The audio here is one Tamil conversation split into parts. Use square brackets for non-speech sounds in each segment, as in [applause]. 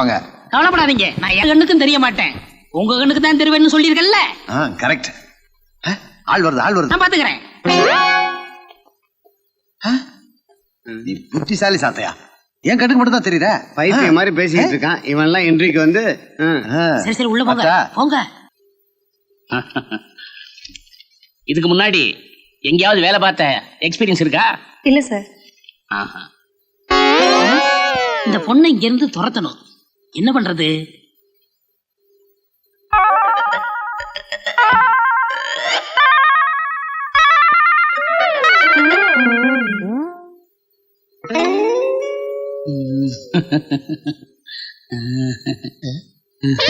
தூக்குவாங்க கவலைப்படாதீங்க. நான் என் கண்ணுக்கும் தெரிய மாட்டேன். உங்க கண்ணுக்கு தான் தெரிவேன்னு சொல்லியிருக்கேன்ல கரெக்ட் ஆள் வருது ஆள் வருது. நான் பாத்துக்கிறேன். நீ புத்திசாலி சாத்தையா? என் கண்ணுக்கு மட்டும் தான் தெரியுற பைத்தியம் மாதிரி பேசிக்கிட்டு இருக்கான். இவன் எல்லாம் இன்றைக்கு வந்து. சரி சரி உள்ள போங்க. போங்க. [laughs] இதுக்கு முன்னாடி எங்கேயாவது வேலை பார்த்த எக்ஸ்பீரியன்ஸ் இருக்கா? இல்ல சார். ஆஹா. இந்த பொண்ணை இங்க இருந்து துரத்தணும். என்ன பண்றது?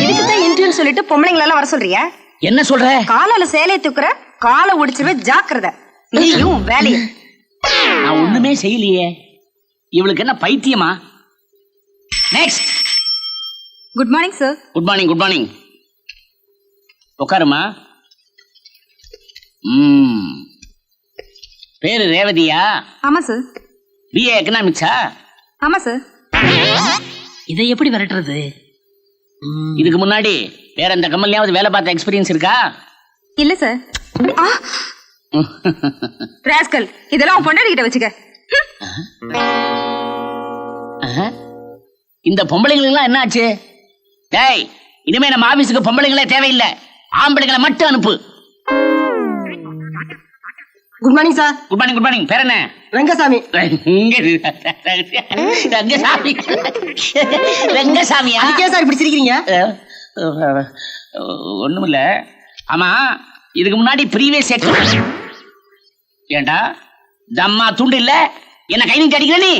இதுக்கு தான் இன்டர்வியூ சொல்லிட்டு பொம்பளைங்கள வர சொல்றியா? என்ன சொல்ற? காலால சேலையை தூக்குற காலை ஒடிச்சிருவே ஜாக்கிரதை. நீயும் வேலையும் நான் ஒண்ணுமே செய்யலையே. இவளுக்கு என்ன பைத்தியமா? Next good morning sir good morning good morning உட்காருமா? ம். பேரு ரேவதியா? ஆமா சார் பிஏ எக்கனாமிக்ஸா ஆமா சார் இதை எப்படி விரட்டுறது? ம், இதுக்கு முன்னாடி வேற எந்த கம்பெனியாவது வேலை பார்த்த எக்ஸ்பீரியன்ஸ் இருக்கா? இல்ல சார் ராஸ்கல் இதெல்லாம் உன் பொண்டாடி கிட்ட வச்சுக்க. இந்த பொம்பளைங்களுக்குலாம் என்ன ஆச்சு? டேய் இனிமே நம்ம ஆபீஸுக்கு பொம்பளைங்களே தேவையில்லை. ஆம்பளைங்களை மட்டும் அனுப்பு. Good morning sir good morning good morning பேர் என்ன? ரங்கசாமி. ரங்க- ரங்கசாமி. ரங்கசாமியா? சார் இப்படி சிரிக்கிறீங்க ஒண்ணும் இல்ல ஆமா இதுக்கு முன்னாடி ப்ரீவியஸ் செட் ஏண்டா தம்மா துண்டு இல்ல? என்ன கை நீட்டி அடிக்கிற நீ?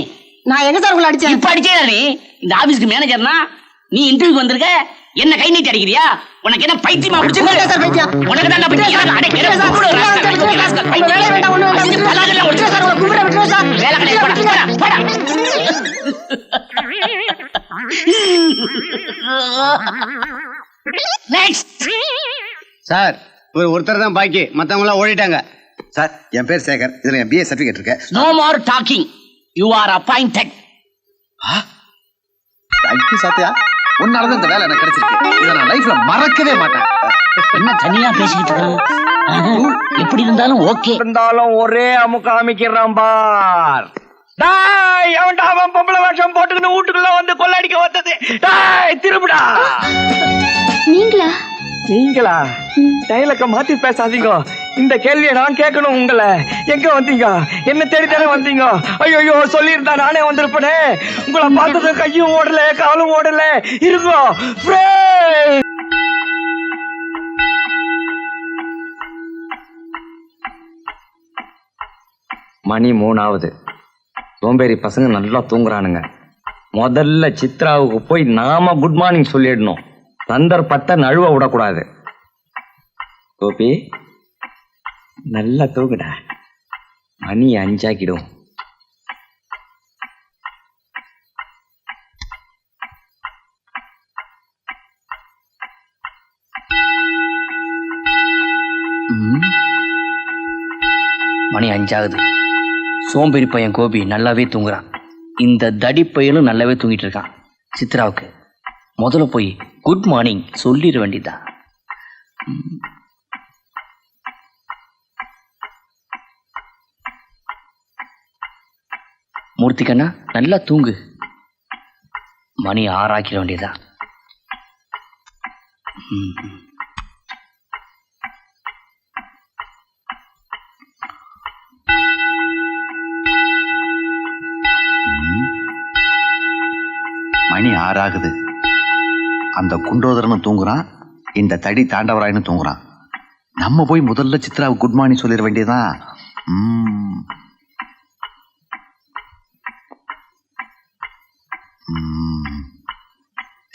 நான் எங்க சார் உங்களை அடிச்சேன்? இப்ப அடிச்சே நீ? இந்த ஆபீஸ்க்கு மேனேஜர்னா நீ இன்டர்வியூ வந்திருக்க என்ன கை நீட்டி அடிக்கிறியா உனக்கு என்ன பைத்தியமா இல்ல சார், பைத்தியம். உனக்கு தான் பைத்தியம் சார், பைத்தியம். வேலை வேண்டாம், வேண்டாம், சார். சார். வேலை கிடையாது, போடா, போடா, போடா. Next. சார் ஒரு ஒருத்தர் தான் பாக்கி மத்தவங்க எல்லாம் ஓடிட்டாங்க சார் என் பேர் சேகர் இதுல என் பிஏ சர்டிபிகேட் இருக்கு No more talking. You are appointed. Thank you Sathaiya உன்னாலதான் இந்த வேலை எனக்கு கிடைச்சிருக்கு. இதை நான் லைஃப்ல மறக்கவே மாட்டேன். என்ன தனியா பேசிக்கிட்டு இருக்கான் எப்படி இருந்தாலும் ஓகே. இருந்தாலும் ஒரே அமுக்க அமைக்கிறான் பார். டாய் அவன்டா அவன் பொம்பளை வேஷம் போட்டுக்கிட்டு வீட்டுக்குள்ள வந்து கொள்ளடிக்க வந்தது. டாய் திரும்புடா. நீங்களா? நீங்களா? டைலக்க மாத்தி பேசாதீங்க. இந்த கேள்வியை நான் கேட்கணும் உங்களை. எங்க வந்தீங்க? என்ன தேடி தானே வந்தீங்க? ஐயோ சொல்லியிருந்தா நானே வந்திருப்பேனே. உங்களை பார்த்தது கையும் ஓடல காலும் ஓடல. இருங்கோ மணி மூணாவது. சோம்பேறி பசங்க நல்லா தூங்குறானுங்க. முதல்ல சித்ராவுக்கு போய் நாம குட் மார்னிங் சொல்லிடணும். சந்தர்ப்பத்தை நழுவ விடக்கூடாது. கோபி நல்லா தூக்குடா. மணி அஞ்சாக்கிடும். மணி அஞ்சாகுது. சோம்பேறி பையன் கோபி நல்லாவே தூங்குறான். இந்த தடி பையனும் நல்லாவே தூங்கிட்டு இருக்கான். சித்ராவுக்கு. முதல்ல போய் குட் மார்னிங் சொல்லிட வேண்டியதான் மூர்த்தி கண்ணா நல்லா தூங்கு. மணி ஆறாக்கிட வேண்டியதா? மணி ஆறாகுது. அந்த குண்டோதரனும் தூங்குறான். இந்த தடி தாண்டவராயனும் தூங்குறான். நம்ம போய் முதல்ல சித்ராவுக்கு குட் மார்னிங் சொல்லிட வேண்டியதான்.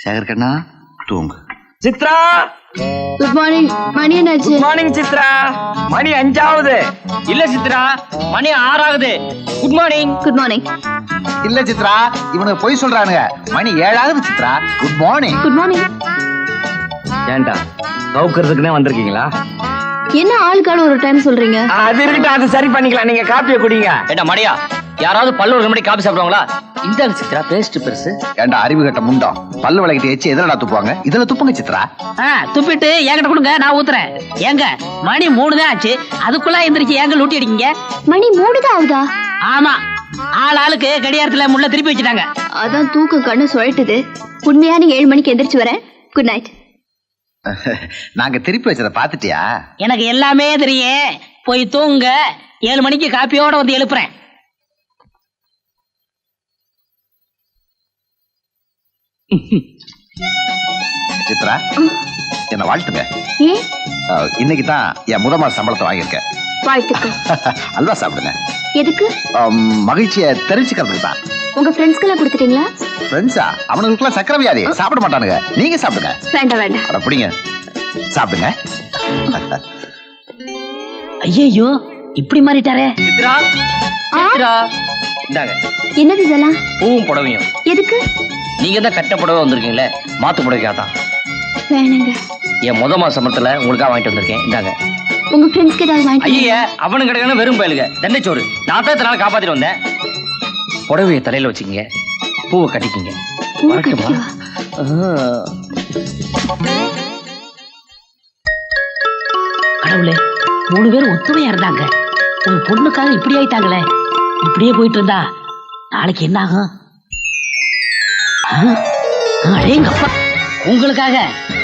சேகர் கண்ணா தூங்கு. சித்ரா! குட் மார்னிங் மணி என்னாச்சு? Good morning Chitra. மணி அஞ்சாவது. இல்ல சித்ரா மணி ஆறாகுது குட் மார்னிங் குட் மார்னிங் இல்ல சித்ரா இவனுக்கு பொய் சொல்றானுங்க. மணி ஏழாவது Chitra. Good morning good morning ஏன்டா கவுக்கிறதுக்குனே வந்திருக்கீங்களா? என்ன ஆளுக்கான ஒரு டைம் சொல்றீங்க? அது இருக்கட்டும் அது சரி பண்ணிக்கலாம். நீங்க காப்பியை குடிங்க. ஏண்டா மடையா யாராவது பல்லூர் முன்னாடி காபி சாப்பிடுவாங்களா? இந்த சித்ரா பேஸ்ட் பெருசு. ஏண்டா அறிவு கட்ட முண்டம் பல்லு விளக்கிட்டு எச்சு எதுலடா துப்புவாங்க? இதுல துப்புங்க சித்ரா. ஆ, துப்பிட்டு என்கிட்ட கொடுங்க நான் ஊத்துறேன். ஏங்க மணி மூணு தான் ஆச்சு. அதுக்குள்ள எந்திரிச்சு ஏங்க லூட்டி அடிக்கீங்க? மணி மூணு தான் ஆகுதா? ஆமா. ஆள் ஆளுக்கு கடியாரத்துல முள்ள திருப்பி வச்சுட்டாங்க. அதான் தூக்கம் கண்ணு சுழட்டுது. உண்மையா நீ ஏழு மணிக்கு எந்திரிச்சு வரேன். குட் நைட் [laughs] நாங்க திருப்பி வச்சதை பாத்துட்டியா எனக்கு எல்லாமே தெரியும் போய் தூங்க. ஏழு மணிக்கு காப்பியோட வந்து எழுப்புறேன். சித்ரா என்ன வாழ்த்துங்க. இன்னைக்கு தான் என் முத மாச சம்பளத்தை வாங்கியிருக்கேன். வாழ்த்துக்கள். [laughs] அல்வா சாப்பிடுங்க. எதுக்கு? மகிழ்ச்சியை தெரிஞ்சுக்கிறதுக்கு தான் உங்க ஃப்ரெண்ட்ஸ்க்கெல்லாம் கொடுத்துட்டீங்களா? ஃப்ரெண்ட்ஸா அவனுங்களுக்குலாம் சக்கரை வியாதி. சாப்பிட மாட்டானுங்க. நீங்க சாப்பிடுங்க. வேண்டாம் வேண்டாம். அட பிடிங்க. சாப்பிடுங்க. ஐயோ இப்படி மாறிட்டாரே. சித்ரா சித்ரா. இந்தாங்க. என்னது இதெல்லாம்? பூவும் புடவையும். எதுக்கு? நீங்க தான் கட்ட புடவை வந்திருக்கீங்களே? மாத்து புடவைக்கா தான் வேணாங்க. என் முத மாச சம்பளத்துல உங்களுக்காக வாங்கிட்டு வந்திருக்கேன். இந்தாங்க. உங்க ஃப்ரெண்ட்ஸ்க்கு ஏதாவது வாங்கிட்டு ஐயா அவனு கிடக்கணும் வெறும் பயலுங்க. தண்டைச்சோறு நான் தான் இத்தனை நாள் காப்பாத்திட்டு வந்தேன். புடவைய தலையில வச்சுக்கங்க. பூவை கட்டிக்கிங்க? கடவுளே மூணு பேரும் ஒத்துமையா இருந்தாங்க. ஒரு பொண்ணுக்காக இப்படி ஆயிட்டாங்களே. இப்படியே போயிட்டு இருந்தா நாளைக்கு என்ன ஆகும்? ஆ? அடேங்கப்பா. உங்களுக்காக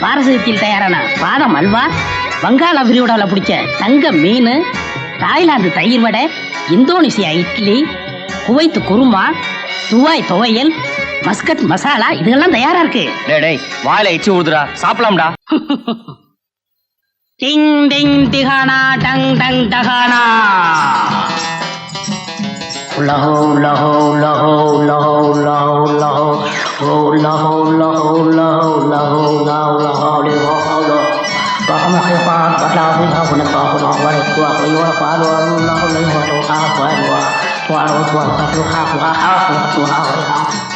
பாரசீகத்தில் தயாரான பாதம் அல்வா வங்காள விரிகுடாவில் பிடிச்ச தங்க மீன் தாய்லாந்து தயிர் வடை இந்தோனேசியா இட்லி குவைத்து குருமா துவாய் துவையல் மஸ்கட் மசாலா இதெல்லாம் தயாரா இருக்கு டேய் வாயில இச்சி ஊதுடா சாப்பிடலாம்டா டிங் டிங் திகானா டங் டங் டகானா லஹோ லஹோ லஹோ லஹோ லஹோ லஹோ ஓ லஹோ லஹோ லஹோ லஹோ லஹோ லஹோ லஹோ ความควาปัดาวพิฆาคุณต่อคุณออกวันตัวประโยชน์ฟ้าดวงน้องเลยหัวโตข้าวหัวหัวหัวหัวข้าวข้าวข้าวข้าวข้าว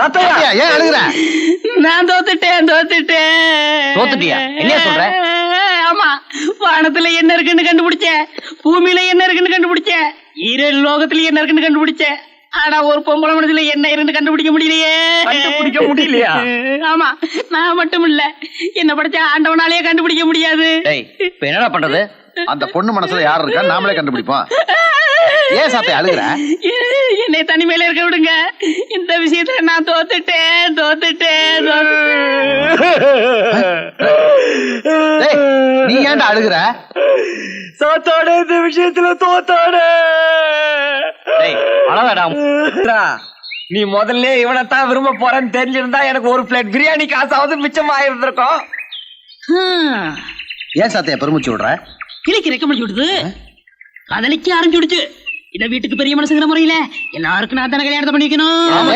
சத்தையா சத்யா, ஏன் அழுகுற? நான் தோத்துட்டேன் தோத்துட்டேன். தோத்துட்டியா? என்னையா சொல்ற? ஆமா வானத்துல என்ன இருக்குன்னு கண்டுபிடிச்சேன். பூமியில என்ன இருக்குன்னு கண்டுபிடிச்சேன். ஈரேழு லோகத்துல என்ன இருக்குன்னு கண்டுபிடிச்சேன். ஆனா ஒரு பொம்பளை மனசுல என்ன இருக்குன்னு கண்டுபிடிக்க முடியலையே. கண்டுபிடிக்க முடியலையா? ஆமா நான் மட்டும் இல்ல என்ன படிச்ச ஆண்டவனாலேயே கண்டுபிடிக்க முடியாது. என்னடா பண்றது? அந்த பொண்ணு மனசுல யார் இருக்கா? நாமளே கண்டுபிடிப்போம். ஏன் சாப்பிட்ட அழுகுற? என்னை தனிமையில இருக்க விடுங்க. இந்த விஷயத்துல நான் தோத்துட்டேன் தோத்துட்டேன் டேய், நீ ஏன்டா அழுகுற? சாத்தாட இந்த விஷயத்துல தோத்தாட. அழகாடா நீ முதல்ல இவனைத்தான் விரும்ப போறேன்னு தெரிஞ்சிருந்தா எனக்கு ஒரு பிளேட் பிரியாணி காசாவது மிச்சமா இருந்திருக்கும் தோத்துட்டேன் ஏன் சாத்தியா பெருமிச்சு விடுற? கிளிக்கு ரெக்க முடிச்சு விடுது காதலிக்க ஆரம்பிச்சுடுச்சு இந்த வீட்டுக்கு பெரிய மனசுங்கிற முறையில எல்லாருக்கும் நான் தானே கல்யாணத்தை பண்ணிக்கணும்.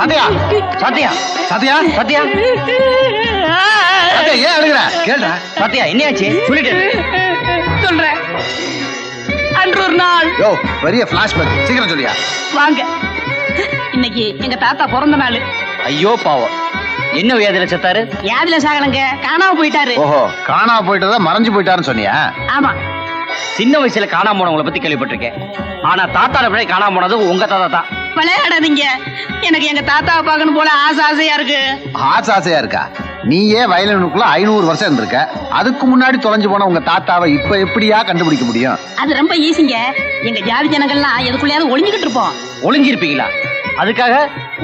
சத்யா. சாத்தியா சத்யா. சாத்தியா ஏன் அழுகுற? கேள்றா சத்யா என்னையாச்சு? சொல்லிட்டு சொல்றேன். அன்று ஒரு நாள். யோ பெரிய பிளாஷ்பேக் சீக்கிரம் சொல்லியா? வாங்க. இன்னைக்கு எங்க தாத்தா பிறந்த நாள். ஐயோ பாவம். என்ன வியாதியில செத்தாரு? யாதுல சாகலங்க. காணாம போயிட்டாரு. ஓஹோ. காணாம போயிட்டதா மறைஞ்சு போயிட்டாருன்னு சொன்னியா? ஆமா. சின்ன வயசுல காணாம போனவங்களை பத்தி கேள்விப்பட்டிருக்கேன். ஆனா தாத்தாட விட காணாம போனது உங்க தாத்தா தான். விளையாடாதீங்க. எனக்கு எங்க தாத்தாவை பார்க்கணும் போல ஆசை ஆசையா இருக்கு. ஆசை ஆசையா இருக்கா? நீயே வயலினுக்குள்ள ஐநூறு வருஷம் இருந்திருக்க. அதுக்கு முன்னாடி தொலைஞ்சு போன உங்க தாத்தாவை இப்ப எப்படியா கண்டுபிடிக்க முடியும்? அது ரொம்ப ஈஸிங்க. எங்க ஜாதி ஜனங்கள்லாம் எதுக்குள்ளயாவது ஒளிஞ்சுக்கிட்டு இருப்போம். ஒளிஞ்சிருப்பீங்களா? அதுக்காக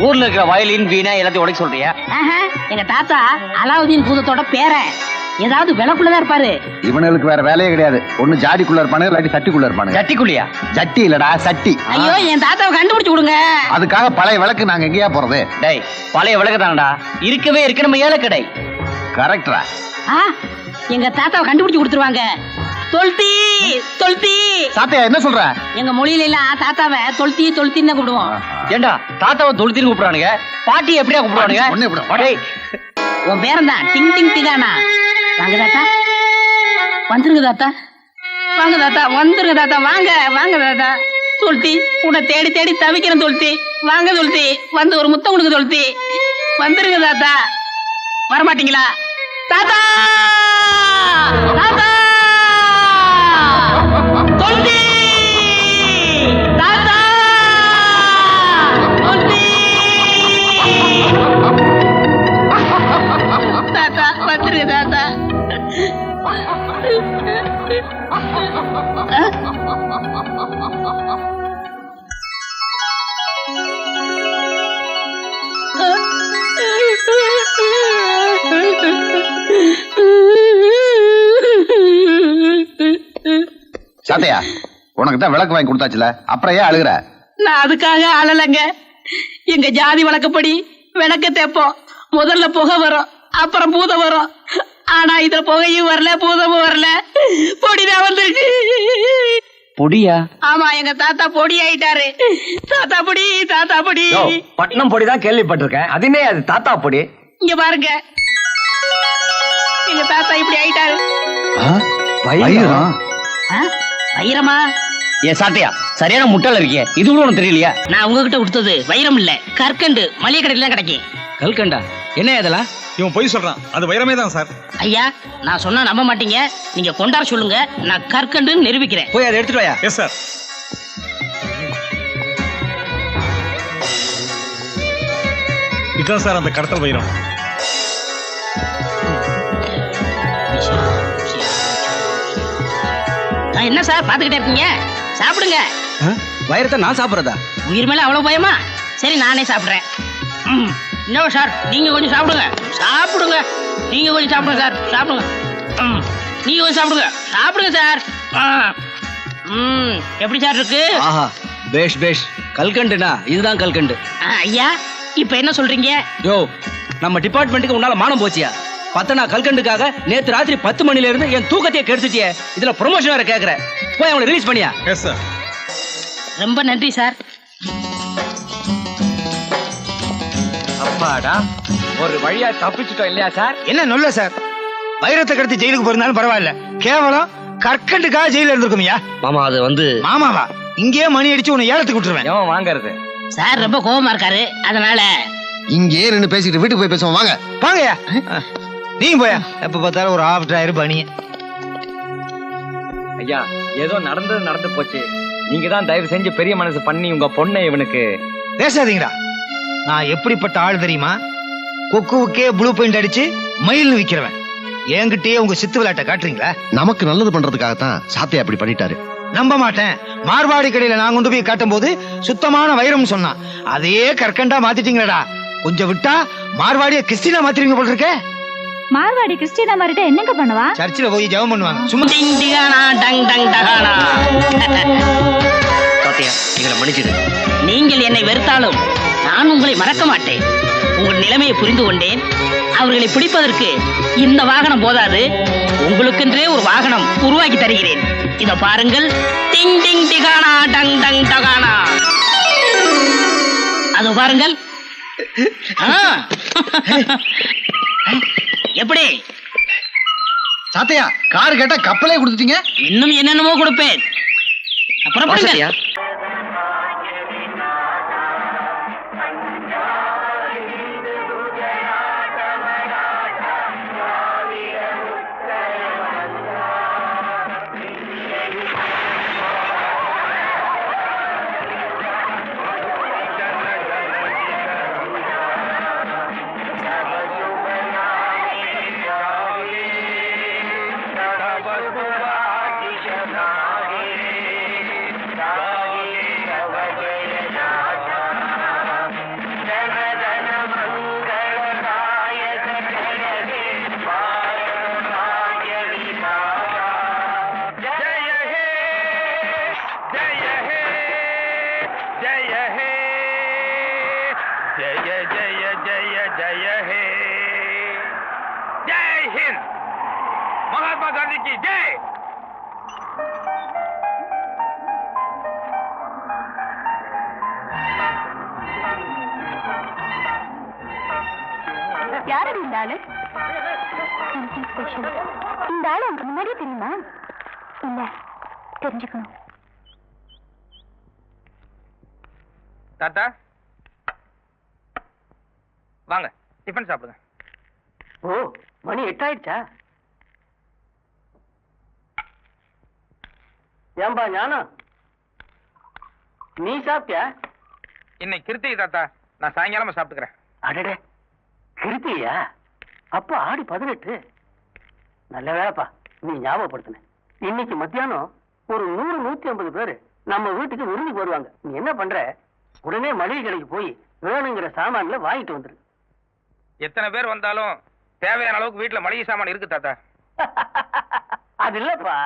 ஊர்ல இருக்கிற வயலின் வீணா எல்லாத்தையும் உடைக்க சொல்றியா? எங்க தாத்தா அலாவுதீன் பூதத்தோட பேரன் ஏதாவது விளக்குள்ளதான் இருப்பாரு. இவனுக்கு வேற வேலையே கிடையாது. ஒண்ணு ஜாடிக்குள்ள இருப்பானுங்க இல்லாட்டி சட்டிக்குள்ள இருப்பானுங்க. ஜட்டிக்குள்ளியா ஜட்டி இல்லடா சட்டி. ஐயோ என் தாத்தாவை கண்டுபிடிச்சு கொடுங்க அதுக்காக பழைய விளக்கு நாங்க எங்கேயா போறது? டேய் பழைய விளக்கு இருக்கவே இருக்கு நம்ம ஏழை கடை கரெக்டா ஆ, எங்க தாத்தாவை கண்டுபிடிச்சு கொடுத்துருவாங்க. தொல்தி தொல்தி. சாத்தையா என்ன சொல்ற? எங்க மொழியில எல்லாம் தாத்தாவை தொல்தி தொல்தின்னு கூப்பிடுவோம். ஏண்டா தாத்தாவை தொழுத்தின்னு கூப்பிடுறானுங்க? பாட்டி எப்படியா கூப்பிடுவானுங்க உன் பேரன் தான் டிங் டிங் டிகானா? வாங்க தாத்தா. வந்துருங்க தாத்தா. வாங்க தாத்தா. வந்துருங்க தாத்தா. வாங்க வாங்க தாத்தா. தொல்தி உன்னை தேடி தேடி தவிக்கிறேன் தொல்தி. வாங்க தொல்தி. வந்து ஒரு முத்தம் கொடுங்க தொல்தி. வந்துருங்க தாத்தா. வரமாட்டீங்களா? தாத்தா! தாத்தா! சாத்தையா உனக்கு தான் விளக்கு வாங்கி கொடுத்தாச்சுல அப்புறம் ஏன் அழுகுற? நான் அதுக்காக அழலைங்க. எங்க ஜாதி வழக்கப்படி விளக்க தேப்போம் முதல்ல புகை வரும் அப்புறம் பூதம் வரும். ஆனா இதுல புகையும் வரல பூதமும் வரல. பொடிதான் வந்துருக்கு. பொடியா? ஆமா எங்க தாத்தா பொடி ஆயிட்டாரு. தாத்தா பொடி தாத்தா பொடி. பட்னம் பொடி தான் கேள்விப்பட்டிருக்கேன். அதுனே அது தாத்தா பொடி? இங்க பாருங்க. எங்க தாத்தா இப்படி ஆயிட்டாரு? வைரமா? ஏன் சாத்தையா சரியான முட்டாள் இருக்கியே. இது கூட உனக்கு தெரியலையா? நான் உங்ககிட்ட கொடுத்தது வைரம் இல்ல. கற்கண்டு மளிகை கடையில தான் கிடைக்கும். கல்கண்டா என்ன இதெல்லாம்? இவன் பொய் சொல்றான். அது வைரமே தான் சார். ஐயா நான் சொன்னா நம்ப மாட்டீங்க. நீங்க கொண்டாட சொல்லுங்க. நான் கற்கண்டுன்னு நிரூபிக்கிறேன். போய் அதை எடுத்துட்டு வாயா. எஸ் சார் இதுதான் சார் அந்த கடத்தல் வைரம். என்ன சார் பாத்துக்கிட்டே இருக்கீங்க? சாப்பிடுங்க. வைரத்தை நான் சாப்பிடுறதா? உயிர் மேல அவ்வளவு பயமா? சரி நானே சாப்பிடுறேன். ம், என்ன சார் நீங்க கொஞ்சம் சாப்பிடுங்க. சாப்பிடுங்க. நீங்க கொஞ்சம் சாப்பிடுங்க சார். சாப்பிடுங்க. நீங்க கொஞ்சம் சாப்பிடுங்க. சாப்பிடுங்க சார். ம் எப்படி சார் இருக்கு? ஆஹா பேஷ் பேஷ். கல்கண்டுனா இதுதான் கல்கண்டு. ஐயா இப்ப என்ன சொல்றீங்க? யோ நம்ம டிபார்ட்மெண்ட்டுக்கு உன்னால மானம் போச்சியா? பத்தனா கல்கண்டுக்காக நேத்து ராத்திரி பத்து மணில இருந்து என் தூக்கத்தையே கெடுத்துச்சியே இதுல ப்ரொமோஷன் வேற கேக்குற. போய் அவங்களை ரிலீஸ் பண்ணியா? எஸ் சார் ரொம்ப நன்றி சார். அப்பாடா ஒரு வழியா தப்பிச்சுட்டோம் இல்லையா சார்? என்ன நல்ல சார்? வைரத்தை கடத்தி ஜெயிலுக்கு போயிருந்தாலும் பரவாயில்ல. கேவலம் கற்கண்டுக்காக ஜெயில இருந்திருக்குமியா? மாமா அது வந்து மாமாவா? இங்கேயே மணி அடிச்சு உன்னை ஏலத்துக்கு விட்டுருவேன். எவன் வாங்குறது. சார் ரொம்ப கோவமா இருக்காரு. அதனால இங்கே நின்று பேசிக்கிட்டு வீட்டுக்கு போய் பேசுவோம். வாங்க. வாங்கய்யா. நீங்க போயா. எப்ப பார்த்தாலும் ஒரு ஆப்டர் பணி ஐயா ஏதோ நடந்தது நடந்து போச்சு. நீங்க தான் தயவு செஞ்சு பெரிய மனசு பண்ணி உங்க பொண்ணை இவனுக்கு. பேசாதீங்கடா. நான் எப்படிப்பட்ட ஆள் தெரியுமா? கொக்குவுக்கே ப்ளூ பெயிண்ட் அடிச்சு மயில்னு விக்கிறவன். என்கிட்டயே உங்க சித்து விளையாட்ட காட்டுறீங்களா? நமக்கு நல்லது பண்றதுக்காகத்தான் சாத்தையா அப்படி பண்ணிட்டாரு. நம்ப மாட்டேன். மார்வாடி கடையில நான் கொண்டு போய் காட்டும் போது சுத்தமான வைரம் சொன்னான். அதையே கற்கண்டா மாத்திட்டீங்களடா. கொஞ்சம் விட்டா மார்வாடிய கிறிஸ்டினா மாத்திருவீங்க போல இருக்கே. மார்வாடி கிறிஸ்டினா மாறிட்ட என்னங்க பண்ணுவா? சர்ச்சில் போய் ஜெபம் பண்ணுவாங்க. சும்மா டிங் டிகானா டங் டங் டகானா. சாத்தையா எங்களை மன்னிச்சிடு. நீங்கள் என்னை வெறுத்தாலும் நான் உங்களை மறக்க மாட்டேன். உங்கள் நிலைமையை புரிந்து கொண்டேன். அவர்களை பிடிப்பதற்கு இந்த வாகனம் போதாது. உங்களுக்கென்றே ஒரு வாகனம் உருவாக்கி தருகிறேன். இத பாருங்கள். டிங் டிங் டிகானா டங் டங் டகானா. அது பாருங்கள். ஆ. எப்படி? சாத்தையா கார் கேட்டா கப்பலே கொடுத்துட்டீங்க? இன்னும் என்னென்னமோ கொடுப்பேன். புறப்படுங்க சாத்தையா யார் இந்த ஆளு? ஸ்பெஷல் இந்த ஆளு உங்களுக்கு முன்னாடியே தெரியுமா? இல்ல தெரிஞ்சுக்கணும். தாத்தா? வாங்க டிஃபன் சாப்பிடுங்க. ஓ மணி எட்டாயிடுச்சா? ஏன்பா ஞானம்? நீ சாப்பிட்டியா? இன்னைக்கு கிருத்திகை தாத்தா. நான் சாயங்காலமா சாப்பிட்டுக்கிறேன். அடடே. கிருத்தியா அப்ப ஆடி பதினெட்டு. நல்ல வேலைப்பா நீ ஞாபகப்படுத்தின. இன்னைக்கு மத்தியானம் ஒரு நூறு நூத்தி ஐம்பது பேரு நம்ம வீட்டுக்கு விருந்துக்கு வருவாங்க. நீ என்ன பண்ற? உடனே மளிகை கடைக்கு போய் வேணுங்கிற சாமான்ல வாங்கிட்டு வந்துரு. எத்தனை பேர் வந்தாலும் தேவையான அளவுக்கு வீட்டுல மளிகை சாமான் இருக்கு தாத்தா. [laughs] அது இல்லப்பா.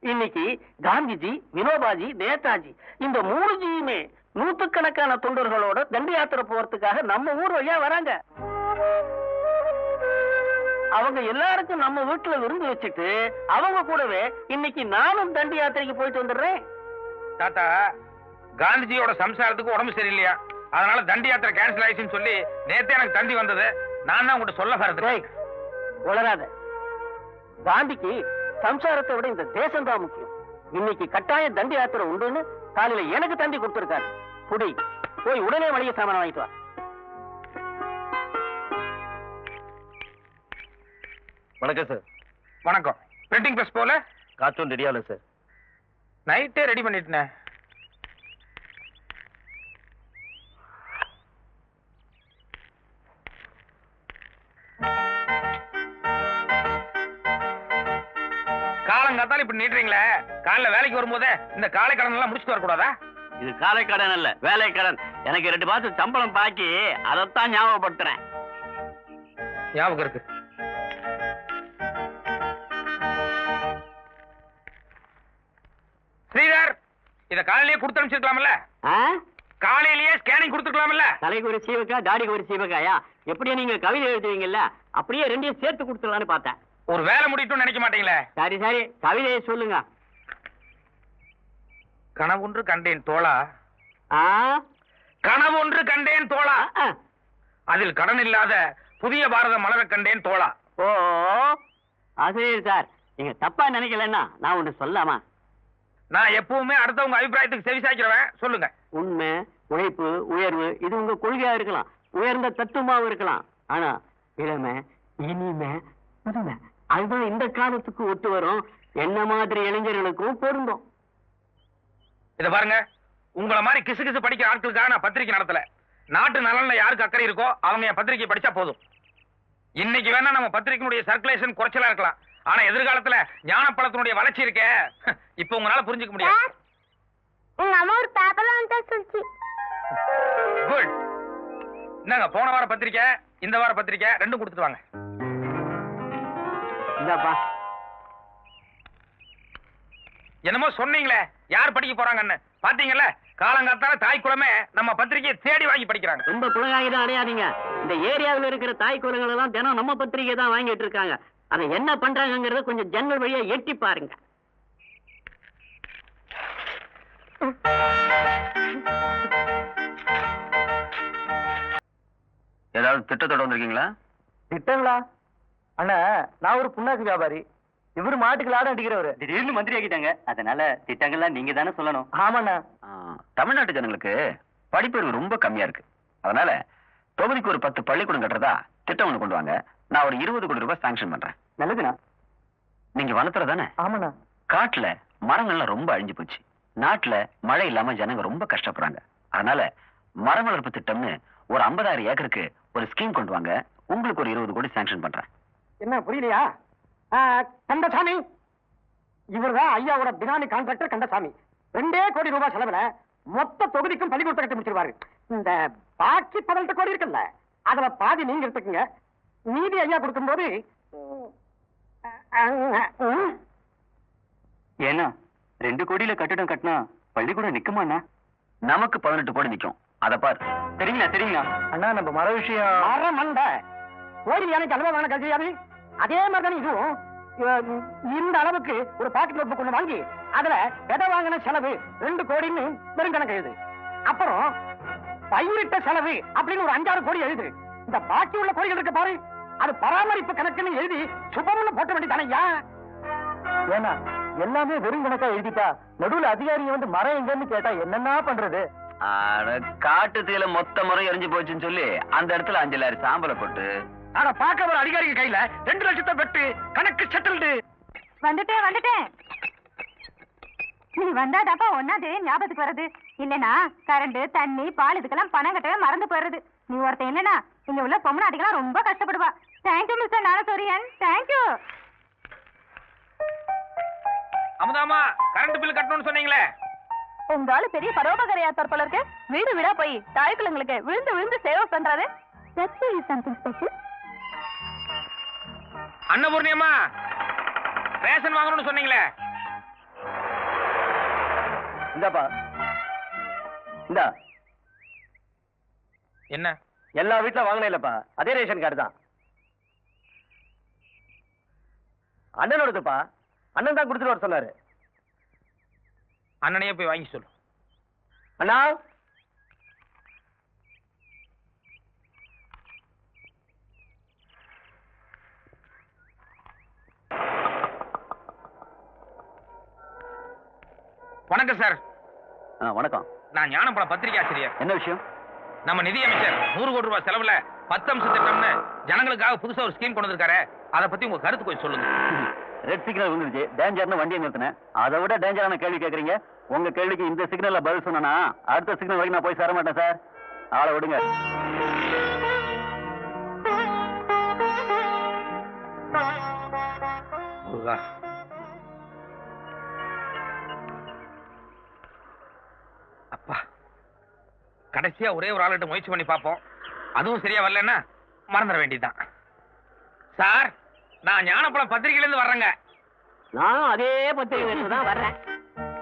இன்னைக்கு காந்திஜி வினோபாஜி நேதாஜி இந்த மூணு ஜியுமே நூத்துக்கணக்கான தொண்டர்களோட தண்டி யாத்திரை போறதுக்காக நம்ம ஊர் வழியா வராங்க. அவங்க எல்லாருக்கும் நம்ம வீட்டுல விருந்து வச்சுட்டு அவங்க கூடவே இன்னைக்கு நானும் தண்டி யாத்திரைக்கு போயிட்டு வந்துடுறேன். தாத்தா காந்திஜியோட சம்சாரத்துக்கு உடம்பு சரியில்லையா? அதனால தண்டி யாத்திரை கேன்சல் ஆயிடுச்சுன்னு சொல்லி நேத்தே எனக்கு தண்டி வந்தது. நான் தான் உங்கள்கிட்ட சொல்ல வரது டேய், உளராத காந்திக்கு சம்சாரத்தை விட இந்த தேசம் தான் முக்கியம். இன்னைக்கு கட்டாய தண்டி யாத்திரை உண்டுன்னு காலையில எனக்கு தண்டி கொடுத்திருக்காரு. புடி போய் உடனே மளிகை சாமான் வாங்கிட்டு வா. வணக்கம் சார் வணக்கம். பிரிண்டிங் பிரஸ் போல? கார்ட்டூன் ரெடியால சார் நைட்டே ரெடி பண்ணிட்டேன். காலங்காத்தால இப்படி நீட்டுறீங்களே? காலைல வேலைக்கு வரும்போதே இந்த காலை கடன் எல்லாம் முடிச்சுட்டு வரக்கூடாதா? இது காலை கடன் அல்ல வேலை கடன். எனக்கு ரெண்டு மாசம் சம்பளம் பாக்கி அதைத்தான் ஞாபகப்படுத்துறேன். ஞாபகம் இருக்கு. இத காலையிலேயே கொடுத்து அனுப்பிச்சிருக்கலாம்ல? காலையிலேயே ஸ்கேனிங் கொடுத்துருக்கலாம்ல? தலைக்கு ஒரு சீவக்கா தாடிக்கு ஒரு சீவக்காயா? எப்படியே நீங்க கவிதை எழுதுவீங்கல்ல அப்படியே ரெண்டையும் சேர்த்து கொடுத்துடலான்னு பார்த்தேன். ஒரு வேலை முடியட்டும்னு நினைக்க மாட்டீங்களே? சரி சரி. கவிதையை சொல்லுங்க. கனவொன்று கண்டேன் தோழா. ஆ? கனவொன்று கண்டேன் தோழா. அதில் கடன் இல்லாத புதிய பாரத மலரக் கண்டேன் தோழா. ஓ ஆசிரியர் சார் நீங்க தப்பா நினைக்கலன்னா நான் ஒண்ணு சொல்லாமா நான் எப்பவுமே அடுத்தவங்க அபிப்பிராயத்துக்கு செவிசாய்க்கிறவன் சொல்லுங்க. உண்மை உழைப்பு உயர்வு இது உங்க கொள்கையா இருக்கலாம். உயர்ந்த தத்துவமாவும் இருக்கலாம். ஆனா இளமை இனிமை புதுமை அதுதான் இந்த காலத்துக்கு ஒத்து வரும். என்ன மாதிரி இளைஞர்களுக்கும் பொருந்தும். இத பாருங்க. உங்கள மாதிரி கிசு கிசு படிக்கிற ஆட்களுக்காக நான் பத்திரிக்கை நடத்தல. நாட்டு நலன்ல யாருக்கு அக்கறை இருக்கோ அவங்க என் பத்திரிக்கை படிச்சா போதும். இன்னைக்கு வேணா நம்ம பத்திரிக்கையினுடைய சர்க்குலேஷன் குறைச்சலா இருக்கலாம். ஆனா எதிர்காலத்துல ஞானப்பழத்தினுடைய வளர்ச்சி இருக்கே. [laughs] இப்ப உங்களால புரிஞ்சுக்க முடியாது. உங்க அம்மா ஒரு பேப்பர்ல வந்து சொல்லிச்சு. குட் இந்தாங்க போன வார பத்திரிக்கை இந்த வார பத்திரிக்கை ரெண்டும் கொடுத்துட்டு வாங்க. இந்தாப்பா. என்னமோ சொன்னீங்களே யார் படிக்க போறாங்கன்னு. பாத்தீங்கல்ல காலங்காத்தால தாய் குலமே நம்ம பத்திரிக்கையை தேடி வாங்கி படிக்கிறாங்க. ரொம்ப குலகாகிதான் அடையாதீங்க. இந்த ஏரியாவில் இருக்கிற தாய் குலங்கள் எல்லாம் தினம் நம்ம பத்திரிகை தான் வாங்கிட்டு இருக்காங்க. அதை என்ன பண்றாங்கங்கறத கொஞ்சம் ஜன்னல் வழியா எட்டி பாருங்க. ஏதாவது திட்டத்தோட வந்திருக்கீங்களா? திட்டங்களா? அண்ணா நான் ஒரு புண்ணாக்கு வியாபாரி. இவரு மாட்டுக்கு லாடம் அடிக்கிறவரு. திடீர்னு மந்திரி ஆக்கிட்டாங்க. அதனால திட்டங்கள்லாம் நீங்க தானே சொல்லணும். ஆமாண்ணா. தமிழ்நாட்டு ஜனங்களுக்கு படிப்பறிவு ரொம்ப கம்மியா இருக்கு. அதனால தொகுதிக்கு ஒரு பத்து பள்ளிக்கூடம் கட்டுறதா திட்டம் ஒண்ணு கொண்டு வாங்க. நான் ஒரு இருபது கோடி ரூபாய் சாங்ஷன் பண்றேன். நல்லதுண்ணா. நீங்க வனத்துறை தானே? ஆமாண்ணா. காட்டுல மரங்கள்லாம் ரொம்ப அழிஞ்சு போச்சு. நாட்டுல மழை இல்லாம ஜனங்க ரொம்ப கஷ்டப்படுறாங்க. அதனால மரம் வளர்ப்பு திட்டம்னு ஒரு 50000 ஏக்கருக்கு ஒரு ஸ்கீம் கொண்டு வாங்க. உங்களுக்கு ஒரு இருபது கோடி சாங்ஷன் பண்றேன். என்ன புரியலையா? கந்தசாமி! இவர்தான் ஐயாவோட பினாமி கான்ட்ராக்டர் கந்தசாமி. ரெண்டே கோடி ரூபாய் செலவுல மொத்த தொகுதிக்கும் பள்ளிக்கூடத்தை கட்டி முடிச்சிருவாரு. இந்த பாக்கி பதினெட்டு கோடி இருக்குல்ல அதுல பாதி நீங்க எடுத்துக்கங்க. மீதி ஐயா கொடுக்கும்போது ஏன்னா ரெண்டு கோடியில கட்டிடம் கட்டினா பள்ளிக்கூடம் நிக்குமாண்ணா நமக்கு பதினெட்டு கோடி நிக்கும். அத பார். தெரியுங்களா தெரியுங்களா? அண்ணா நம்ம மர விஷயம். மர மண்ட கோடி யானைக்கு அளவா வேணா கல்வியாது அதே மாதிரி தானே இதுவும் இந்த அளவுக்கு ஒரு பாக்கெட் நோட் கொண்டு வாங்கி அதுல விதை வாங்கின செலவு? ரெண்டு கோடின்னு வெறும் கணக்கு எழுது. அப்புறம் பயிரிட்ட செலவு அப்படின்னு ஒரு அஞ்சாறு கோடி எழுது. இந்த பாக்கி உள்ள கோடிகள் இருக்க பாரு. அது பராமரிப்பு கணக்குன்னு எழுதி சுபம்னு போட்ட வேண்டியதானையா ஏன்னா எல்லாமே வெறும் கணக்கா எழுதிட்டா நடுவுல அதிகாரிங்க வந்து மரம் எங்கன்னு கேட்டா என்னென்ன பண்றது? காட்டு தீல மொத்த முறை எரிஞ்சு போச்சுன்னு சொல்லி அந்த இடத்துல அஞ்சு லாரி சாம்பலை போட்டு. ஆனா பார்க்க வர அதிகாரிங்க கையில ரெண்டு லட்சத்தை பெட்டு கணக்கு செட்டில்டு வந்துட்டேன் வந்துட்டேன். நீ வந்தாதாப்பா ஒன்னாது ஞாபகத்துக்கு வருது இல்லனா கரண்ட் தண்ணி பால் இதுக்கெல்லாம் பணம் கட்டவே மறந்து போயிடுது நீ ஒருத்தன் இல்லனா இங்க உள்ள பொம்மநாட்டிகளாம் ரொம்ப கஷ்டப்படுவா. Thank you mister Narasuriyan thank you அமுதாமா current bill கட்டணும்னு சொன்னீங்களே. உங்க ஆளு பெரிய பரோபகரையாத்தார் போல இருக்கு. வீடு வீடா போய் தாய்க்குள்ளங்களுக்கு விழுந்து விழுந்து சேவை பண்றாரு. சம்திங் ஸ்பெஷல் அன்னபூர்ணியம்மா ரேஷன் வாங்கணும்னு சொன்னீங்களே. இந்தாப்பா. இந்தா. என்ன? எல்லா வீட்டுல வாங்கினே இல்லப்பா. அதே ரேஷன் கார்டு தான். அண்ணனோடதுப்பா அண்ணன் தான் கொடுத்துட்டு வர சொன்னாரு. அண்ணனையே போய் வாங்கி சொல்லு. அண்ணா. வணக்கம் சார். வணக்கம். நான் ஞானப்பட பத்திரிகை ஆசிரியர். என்ன விஷயம்? நம்ம நிதியமைச்சர் நூறு கோடி ரூபாய் செலவுல பத்தம்ச திட்டம்னு ஜனங்களுக்காக புதுசா ஒரு ஸ்கீம் கொண்டு வந்திருக்காரு. அதை பத்தி உங்க கருத்து கொஞ்சம் சொல்லுங்க. ரெட் சிக்னல் விழுந்துருச்சு. டேஞ்சர்னு வண்டியை நிறுத்தினேன். அதை விட டேஞ்சரான கேள்வி கேட்குறீங்க உங்க கேள்விக்கு இந்த சிக்னல்ல பதில் சொன்னா அடுத்த சிக்னல் வரைக்கும் நான் போய் சேர மாட்டேன் சார். ஆளை விடுங்க. முருகா கடைசியா ஒரே ஒரு ஆளுகிட்ட முயற்சி பண்ணி பார்ப்போம். அதுவும் சரியா வரலன்னா மறந்துட வேண்டியதுதான். சார் நான் ஞானப்பழம் பத்திரிகையில இருந்து வர்றேங்க. நானும் அதே பத்திரிகை தான் வர்றேன்.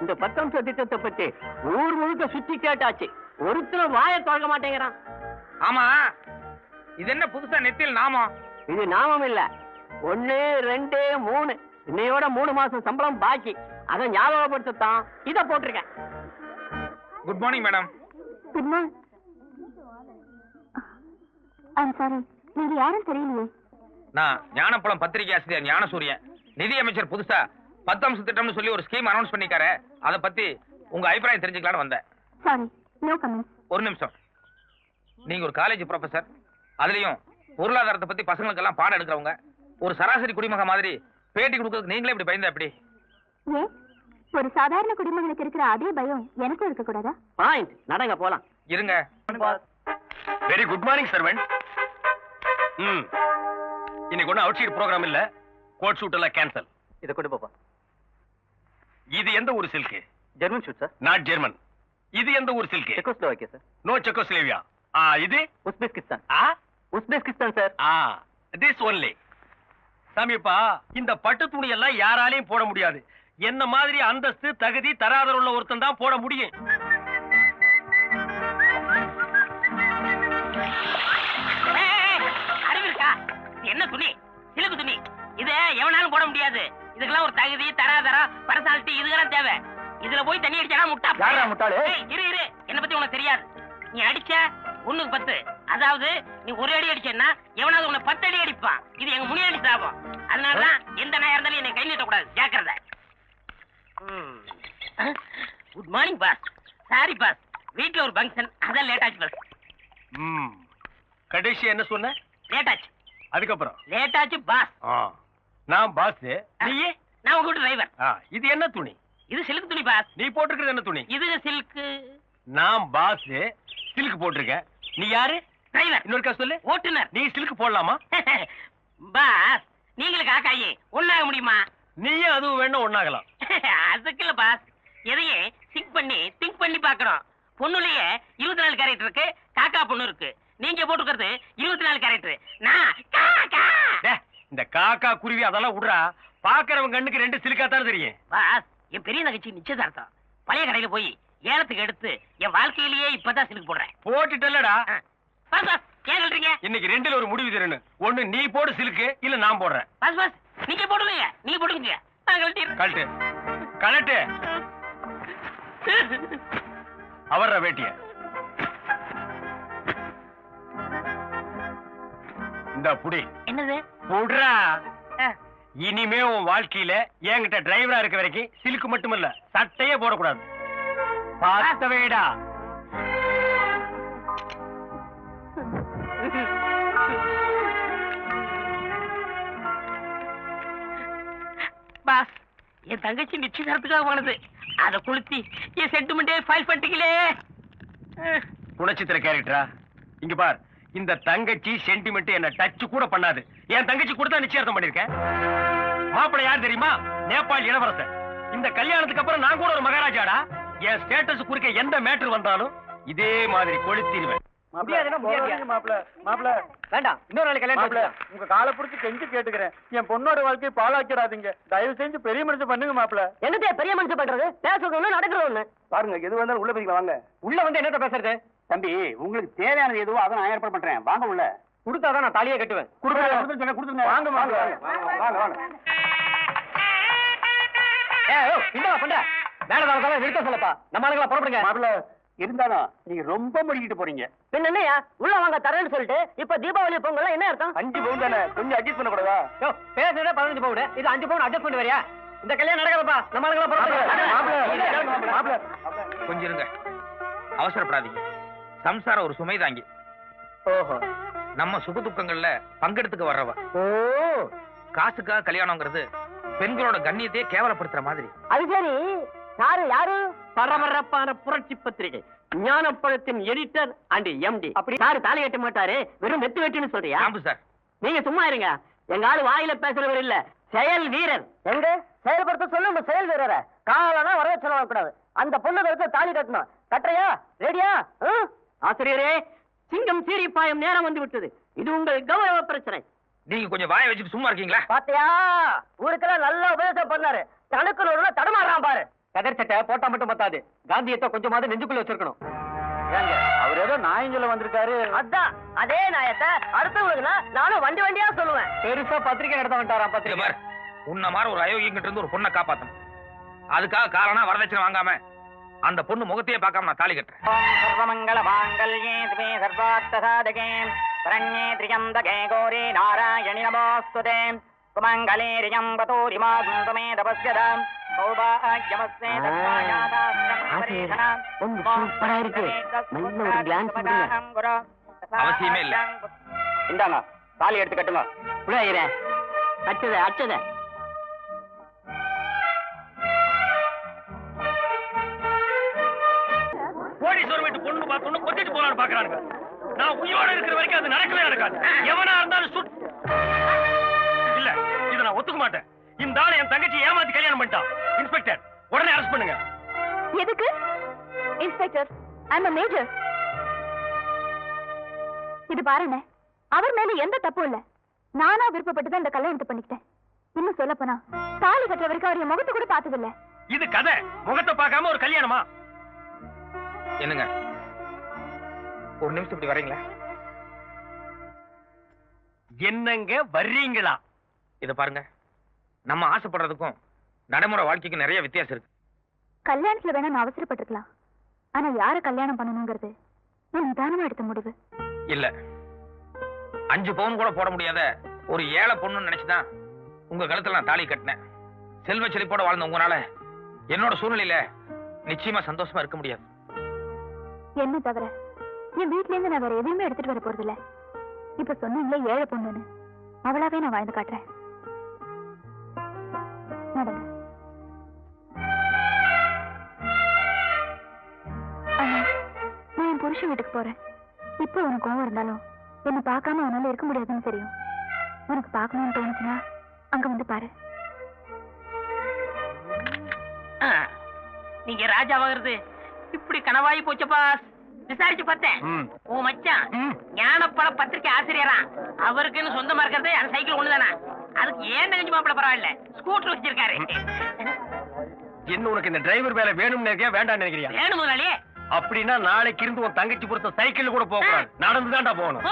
இந்த பத்தம்ச திட்டத்தை பத்தி ஊர் முழுக்க சுத்தி கேட்டாச்சு. ஒருத்தரும் வாயை திறக்க மாட்டேங்கிறான். ஆமா இது என்ன புதுசா நெத்தியில் நாமம்? இது நாமம் இல்ல. ஒண்ணு ரெண்டு மூணு. இன்னையோட மூணு மாசம் சம்பளம் பாக்கி. அதை ஞாபகப்படுத்தத்தான் இத போட்டிருக்கேன். Good morning madam I'm sorry நீங்க யாரும் தெரியலையே. நான் ஞானப்பழம் பத்திரிகை ஆசிரியர் ஞானசூரியன். நிதி அமைச்சர் புதுசா பத்தம்ச திட்டம்னு சொல்லி ஒரு ஸ்கீம் அனௌன்ஸ் பண்ணிருக்காரு அதை பத்தி உங்க அபிப்பிராயம் தெரிஞ்சுக்கலாம்னு வந்தேன். சாரி நோ கமெண்ட் ஒரு நிமிஷம். நீங்க ஒரு காலேஜ் ப்ரொஃபசர் அதுலயும் பொருளாதாரத்தை பத்தி பசங்களுக்கெல்லாம் பாடம் எடுக்கிறவங்க ஒரு சராசரி குடிமக மாதிரி பேட்டி கொடுக்கறதுக்கு நீங்களே இப்படி பயந்தா எப்படி? ஏன்? ஒரு சாதாரண குடிமகனுக்கு இருக்கிற அதே பயம் எனக்கும் இருக்க கூடாதா பாயிண்ட் நடங்க போலாம். இருங்க. வெரி குட் மார்னிங் சர்வெண்ட் ம். இன்னைக்கு ஒன்றும் அவுட் சைடு ப்ரோக்ராம் இல்ல. கோட் ஷூட் எல்லாம் கேன்சல் இதை கொண்டு போப்பா இது எந்த ஊர் silk German suit sir not German இது எந்த ஊர் silk Czechoslovakia sir no Czechoslovakia ஆ இது? உஸ்பெஸ்கிஸ்தான் ஆ? உஸ்பெஸ்கிஸ்தான் சார் ஆ திஸ் ஒன்லி சாமியப்பா இந்த பட்டு துணி எல்லாம் யாராலையும் போட முடியாது. என்ன மாதிரி அந்தஸ்து தகுதி தராதரம் உள்ள ஒருத்தன் தான் போட முடியும்? என்ன துணி? சிலுக்கு துணி. இது எவனாலும் போட முடியாது. இதுக்கெல்லாம் ஒரு தகுதி தராதரம் பர்சனாலிட்டி இதுக்கெல்லாம் தேவை. இதுல போய் தண்ணி அடிச்சானா முட்டா? முட்டாளு? இரு இரு. என்ன பத்தி உனக்கு தெரியாது. நீ அடிச்ச ஒண்ணுக்கு பத்து. அதாவது நீ ஒரு அடி அடிச்சேன்னா எவனாவது உன்னை பத்து அடி அடிப்பான். இது எங்க முனியாண்டி சாபம். அதனாலதான் எந்த நாயா இருந்தாலும் என்னை கை நீட்டக்கூடாது. ஜாக்கிரதை. Good morning boss sorry boss வீட்ல ஒரு ஃபங்க்ஷன் அதான் லேட் ஆச்சு பாஸ் ம். கடைசி என்ன சொன்ன? லேட் ஆச்சு. அதுக்கப்புறம்? லேட் ஆச்சு பாஸ் ஆ. நான் பாஸ் நீயே? நான் உங்க டிரைவர் ஆ. இது என்ன துணி? இது சில்க் துணி பாஸ் நீ போட்டிருக்கிறது என்ன துணி? இது சில்க் நான் பாஸ் சில்க் போட்டிருக்கேன். நீ யாரு? டிரைவர் இன்னொருக்கா சொல்லு. ஓட்டுநர். நீ சில்க் போடலாமா? [laughs] பாஸ் நீங்களும் காக்காயி ஒண்ணாக முடியுமா? நீயும் அதுவும் வேணும் ஒண்ணாகலாம். அதுக்கு இல்ல பாஸ் எதையே சிங்க் பண்ணி திங்க் பண்ணி பாக்குறோம் பொண்ணுலயே இருபத்தி நாலு கேரக்டர் இருக்கு காக்கா பொண்ணு இருக்கு. நீங்க போட்டுக்கிறது இருபத்தி நாலு கேரக்டர் நான் காக்கா! இந்த காக்கா குருவி அதெல்லாம் விடுறா. பாக்குறவங்க கண்ணுக்கு ரெண்டு சிலுக்கா தானே தெரியும். பாஸ் என் பெரிய நகைச்சி நிச்சயதார்த்தம். பழைய கடையில போய் ஏலத்துக்கு எடுத்து என் வாழ்க்கையிலேயே இப்பதான் சிலுக்கு போடுறேன். போட்டுட்டல்லடா. பாஸ் பாஸ் ஏன் சொல்றீங்க? இன்னைக்கு ரெண்டுல ஒரு முடிவு தரணும். ஒண்ணு நீ போடு சிலுக்கு இல்ல நான் போடுறேன். பாஸ் பாஸ் நீங்க போடுங்க நீங்க போடுங்க. கழட்டு. கழட்டு. அவர்ற வேட்டிய. இந்த புடி. என்னது? புடுறா. இனிமே உன் வாழ்க்கையில என்கிட்ட டிரைவரா இருக்க வரைக்கும் சிலுக்கு மட்டுமல்ல சட்டையே போடக்கூடாது. பார்த்தவேடா பாஸ் என் தங்கச்சி நிச்சயதாரத்துக்காக போனது. அதை கொளுத்தி என் சென்டிமெண்டே ஃபைல் பண்ணிட்டீங்களே. அஹ், குணச்சித்திர கேரக்டரா? இங்க பார். இந்த தங்கச்சி சென்டிமெண்ட் என்ன டச் கூட பண்ணாது. என் தங்கச்சி கூட தான் நிச்சயார்த்தம் பண்ணிருக்கேன். மாப்பிள்ளை யார் தெரியுமா? நேபாள் இளவரசர். இந்த கல்யாணத்துக்கு அப்புறம் நான் கூட ஒரு மகாராஜாடா? என் ஸ்டேட்டஸ் குறிக்க எந்த மேட்டர் வந்தாலும் இதே மாதிரி கொளுத்திடுவேன். மாப்பிள மாப்பிள வேண்டாம் இன்னொரு நாளைக்கு கல்யாணம் மாப்பிள உங்க காலை புடிச்சு கெஞ்சி கேட்டுக்கிறேன். என் பொண்ணோட வாழ்க்கையை பாழாக்கிடாதீங்க. தயவு செஞ்சு பெரிய மனுஷன் பண்ணுங்க மாப்பிள. என்னதே பெரிய மனுஷன் பண்றது? பேசுறது ஒண்ணு நடக்கிறது ஒண்ணு. பாருங்க எது வந்தாலும் உள்ள போய்க்கலாம் வாங்க. உள்ள வந்து என்னத்த பேசுறது? தம்பி உங்களுக்கு தேவையானது எதுவோ அதை நான் ஏற்பாடு பண்றேன். வாங்க உள்ள. கொடுத்தாதான் நான் தாலியை கட்டுவேன். கொடுங்க வாங்க வாங்க வாங்க வாங்க ஏ ஓ இந்த பண்ற? மேல தான் நிறுத்த சொல்லப்பா. நம்ம ஆளுங்களா புறப்படுங்க. மாப்பிள இருந்தாலும் நீங்க ரொம்ப முடிக்கிட்டு போறீங்க. பின்ன என்னையா உள்ள வாங்க தரேன்னு சொல்லிட்டு இப்ப தீபாவளி பொங்கல் என்ன அர்த்தம்? அஞ்சு பவுன் தானே கொஞ்சம் அட்ஜஸ்ட் பண்ண கூடாதா யோ பேசுறதே பதினஞ்சு பவுன். இது அஞ்சு பவுன் அட்ஜஸ்ட் பண்ணி வரியா இந்த கல்யாணம் நடக்கிறப்பா நம்ம கொஞ்சம் இருங்க. அவசரப்படாதீங்க. சம்சாரம் ஒரு சுமை தாங்கி. ஓஹோ. நம்ம சுக துக்கங்கள்ல பங்கெடுத்துக்க வர்றவ. ஓ. காசுக்காக கல்யாணங்கிறது பெண்களோட கண்ணியத்தையே கேவலப்படுத்துற மாதிரி. அது சரி. யாரு யாரு? பரபரப்பான புரட்சி பத்திரிகை. ஞானப்பழத்தின் எடிட்டர் அண்ட் எம்டி அப்படி சாரு தாலி கட்ட மாட்டாரு. வெறும் வெத்து வெட்டுன்னு சொல்றியா? ஆம்பு சார். நீங்க சும்மா இருங்க. எங்க ஆளு வாயில பேசுறவர் இல்ல. செயல் வீரர். எங்க? செயல்படுத்த சொல்லு உங்க செயல் வீரரை. காலனா வரவே சொல்ல கூடாது அந்த பொண்ணு கருத்து தாலி கட்டணும். கட்டுறியா? ரெடியா? ஆசிரியரே சிங்கம் சீறி பாயும் நேரம் வந்து விட்டது. இது உங்கள் கௌரவ பிரச்சனை. நீங்க கொஞ்சம் வாயை வச்சுட்டு சும்மா இருக்கீங்களா? பாத்தியா? ஊருக்கெல்லாம் நல்ல உபதேசம் பண்ணாரு. நடுவுல தடுமாறான் பாரு. கதர் சட்டை போட்டா மட்டும் பத்தாது. காந்தியத்தை கொஞ்சமாவது நெஞ்சுக்குள்ள வச்சிருக்கணும். அவர் ஏதோ நாயஞ்சல வந்திருக்காரு. அதான் அதே நாயத்தை அடுத்தவங்களுக்குன்னா நானும் வண்டி வண்டியா சொல்லுவேன். பெருசா பத்திரிக்கை நடத்த இங்க பத்திரிக்கை. உன்ன மாதிரி ஒரு அயோக்கியங்கிட்ட இருந்து ஒரு பொண்ணை காப்பாத்தணும். அதுக்காக காரணம் வரதட்சணை வாங்காம அந்த பொண்ணு முகத்தையே பார்க்காம நான் தாலி கட்டுறேன். சர்வமங்கல மாங்கல்யே சிவே சர்வார்த்த சாதகே. சரண்யே திரியம்பகே கௌரி நாராயணி நமோஸ்துதே. சூப்பரா இருக்கு. நல்ல ஒரு கிளான்ஸ் அவசியமே இல்ல. இந்தாங்க தாலி எடுத்து கட்டுங்க. புழையிறேன் அச்சத அச்சத கோடீஸ்வரம் வீட்டு பொண்ணு பார்த்தோன்னு கொத்திட்டு போலான்னு பாக்குறானுங்க. நான் உயிரோட இருக்கிற வரைக்கும் அது நடக்கவே நடக்காது. எவனா இருந்தாலும் மாட்டேன். இந்த ஆளு என் தங்கச்சி ஏமாத்தி கல்யாணம் பண்ணிட்டான். இன்ஸ்பெக்டர் உடனே அரெஸ்ட் பண்ணுங்க. எதுக்கு? இன்ஸ்பெக்டர் ஐம் மேஜர் இது பாருங்க அவர் மேல எந்த தப்பும் இல்ல. நானா விருப்பப்பட்டு தான் இந்த கல்யாணத்தை பண்ணிக்கிட்டேன். இன்னும் சொல்ல போனா தாலி கட்டுற வரைக்கும் அவர் என் முகத்தை கூட பார்த்தது இல்ல இது கதை. முகத்தை பார்க்காம ஒரு கல்யாணமா? என்னங்க? ஒரு நிமிஷம் இப்படி வரீங்களா? என்னங்க வர்றீங்களா? இத பாருங்க. நம்ம ஆசைப்படுறதுக்கும் நடைமுறை வாழ்க்கைக்கும் நிறைய வித்தியாசம் இருக்கு. கல்யாணத்துல வேணா நான் அவசரப்பட்டிருக்கலாம் ஆனா யார கல்யாணம் பண்ணணுங்கிறது நான் நிதானமா எடுத்த முடிவு. இல்ல. அஞ்சு பவுன் கூட போட முடியாத ஒரு ஏழை பொண்ணுன்னு நினைச்சுதான் உங்க கழுத்துல நான் தாலி கட்டினேன். செல்வ செழிப்போட வாழ்ந்த உங்களால என்னோட சூழ்நிலையில நிச்சயமா சந்தோஷமா இருக்க முடியாது. என்ன தவிர என் வீட்ல இருந்து நான் வேற எதையுமே எடுத்துட்டு வர போறது இல்ல இப்ப சொன்னீங்களே ஏழை பொண்ணுன்னு. அவளாவே நான் வாழ்ந்து காட்டுறேன். புருஷன் வீட்டுக்கு போறேன். இப்போ உனக்கு கோவம் இருந்தாலும் என்ன பார்க்காம உன்னால இருக்க முடியாதுன்னு தெரியும். உனக்கு பார்க்கணும்னு தோணுச்சுன்னா அங்க வந்து பாரு. ஆ, நீங்க ராஜாவாகிறது. இப்படி கனவாயி போச்சப்பா விசாரிச்சு பார்த்தேன். உன் மச்சான். ஞானப்பழ பத்திரிக்கை ஆசிரியரா அவருக்குன்னு சொந்தமா இருக்கிறது அந்த சைக்கிள் ஒண்ணுதானா? அதுக்கு ஏன் தங்கச்சி மாப்பிள பரவாயில்ல? ஸ்கூட்டர் வச்சிருக்காரு. என்ன உனக்கு இந்த டிரைவர் வேலை வேணும்னு நினைக்கிறியா வேண்டாம்னு நினைக்கிறியா? வேணும் முதலாளி அப்படின்னா நாளைக்கு இருந்து உன் தங்கச்சி பொறுத்த சைக்கிள் கூட போக நடந்துதான்டா போகணும்.